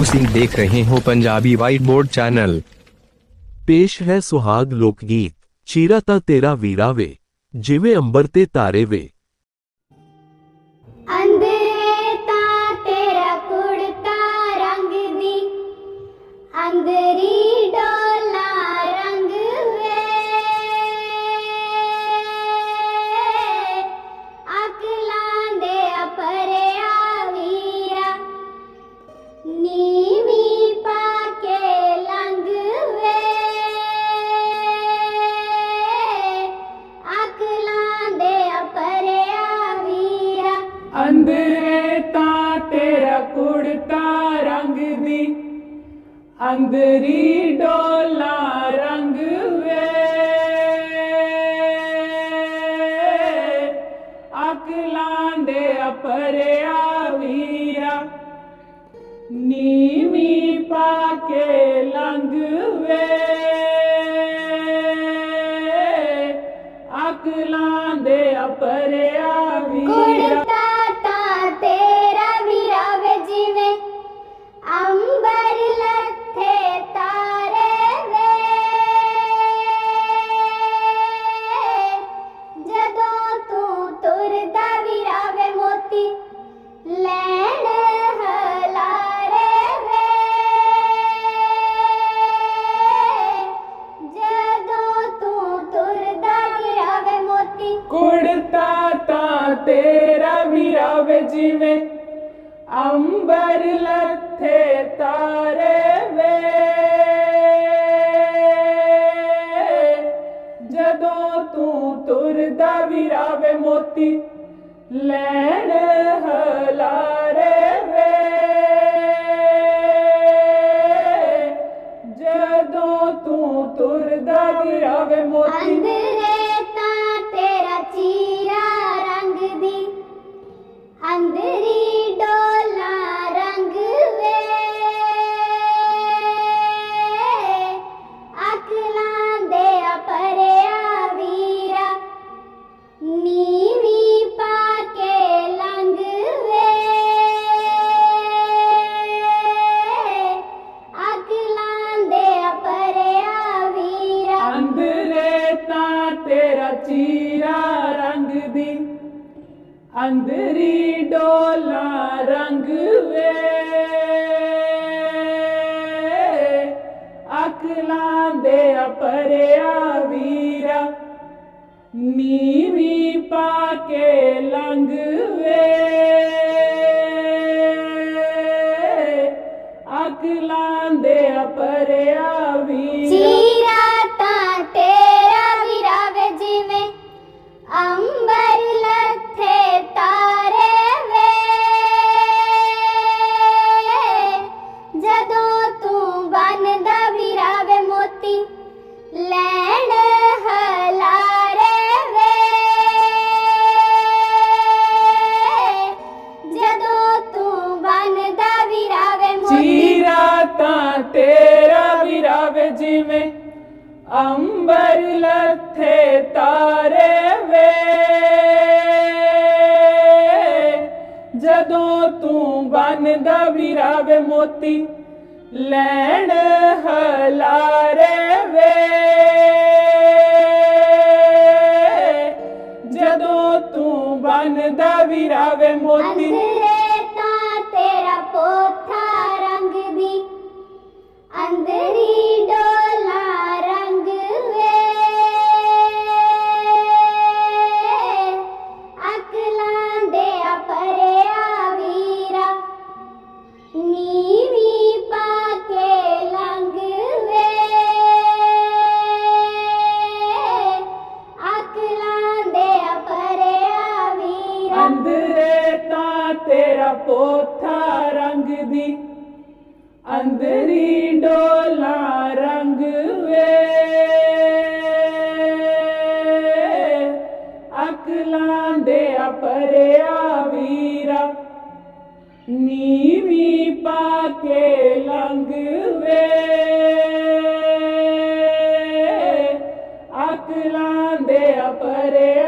ਤੁਸੀਂ ਦੇਖ ਰਹੇ ਹੋ ਪੰਜਾਬੀ ਵਾਈਟ ਬੋਰਡ ਚੈਨਲ ਪੇਸ਼ ਹੈ ਸੁਹਾਗ ਲੋਕ ਗੀਤ ਚੀਰਾ ਤਾਂ ਤੇਰਾ ਵੀਰਾ ਵੇ, ਜਿਵੇਂ ਅੰਬਰ ਤੇ ਤਾਰੇ ਵੇ। ਕੁੜਤਾ ਰੰਗ ਦੀ। ਅੰਦਰੀ ਡੋਲਾ ਰੰਗ ਵੇ। ਅਕਲਾਂ ਦੇ ਅਪਰਿਆ ਵੀਰਾ। ਨੀਵੀਂ ਪਾ ਕੇ ਲੰਘ ਵੇ। ਅਕਲਾਂ ਦੇ ਅਪਰਿਆ ਅੰਬਰ ਲੱਥੇ ਤਾਰੇ ਵੇ ਜਦੋਂ ਤੂੰ ਤੁਰਦਾ ਵੀਰਾ ਵੇ ਮੋਤੀ ਲੈਣ ਅੰਦਰੀ ਡੋਲਾ ਰੰਗ ਵੇ। ਅਕਲਾਂ ਦੇ ਅਪਰਿਆ ਵੀਰਾ ਨੀਵੀਂ ਪਾ ਕੇ ਲੰਘ ਵੇ। ਵੇ ਅੰਬਰ ਲੱਥੇ ਤਾਰੇ ਵੇ। ਜਦੋਂ ਤੂੰ ਬਣਦਾ ਵੀਰਾ ਮੋਤੀ, ਲੈਣ ਹਲਾਰੇ ਵੇ। ਜਦੋਂ ਤੂੰ ਬੰਦਾ ਵੀਰਾ ਮੋਤੀ ਅੰਦਰੀ ਡੋਲਾ ਰੰਗ ਵੇ। ਅਕਲਾਂ ਦੇ ਅਪਰਿਆ ਵੀਰਾ, ਨੀਵੀਂ ਪਾ ਕੇ ਲੰਗ ਵੇ। ਅਕਲਾਂ ਦੇ ਅਪਰਿਆ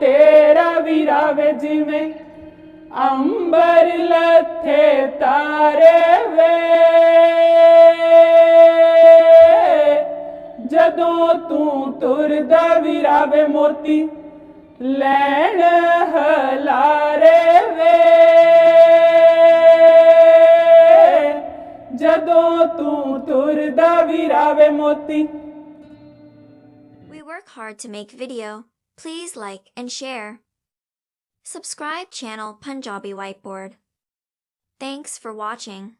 ਤੇਰਾ ਵੀਰਾਵੇ ਜਿਵੇਂ ਅੰਬਰ ਲੱਥੇ ਤਾਰੇ ਵੇ। ਜਦੋਂ ਤੂੰ ਤੁਰਦਾ ਵੀਰਾਵੇ ਮੋਤੀ ਲੈਣ ਹਲਾਰੇ ਵੇ। ਜਦੋਂ ਤੂੰ ਤੁਰਦਾ ਵੀਰਾਵੇ ਮੋਤੀ We work hard to make video. Please like and share. Subscribe channel Punjabi Whiteboard. Thanks for watching.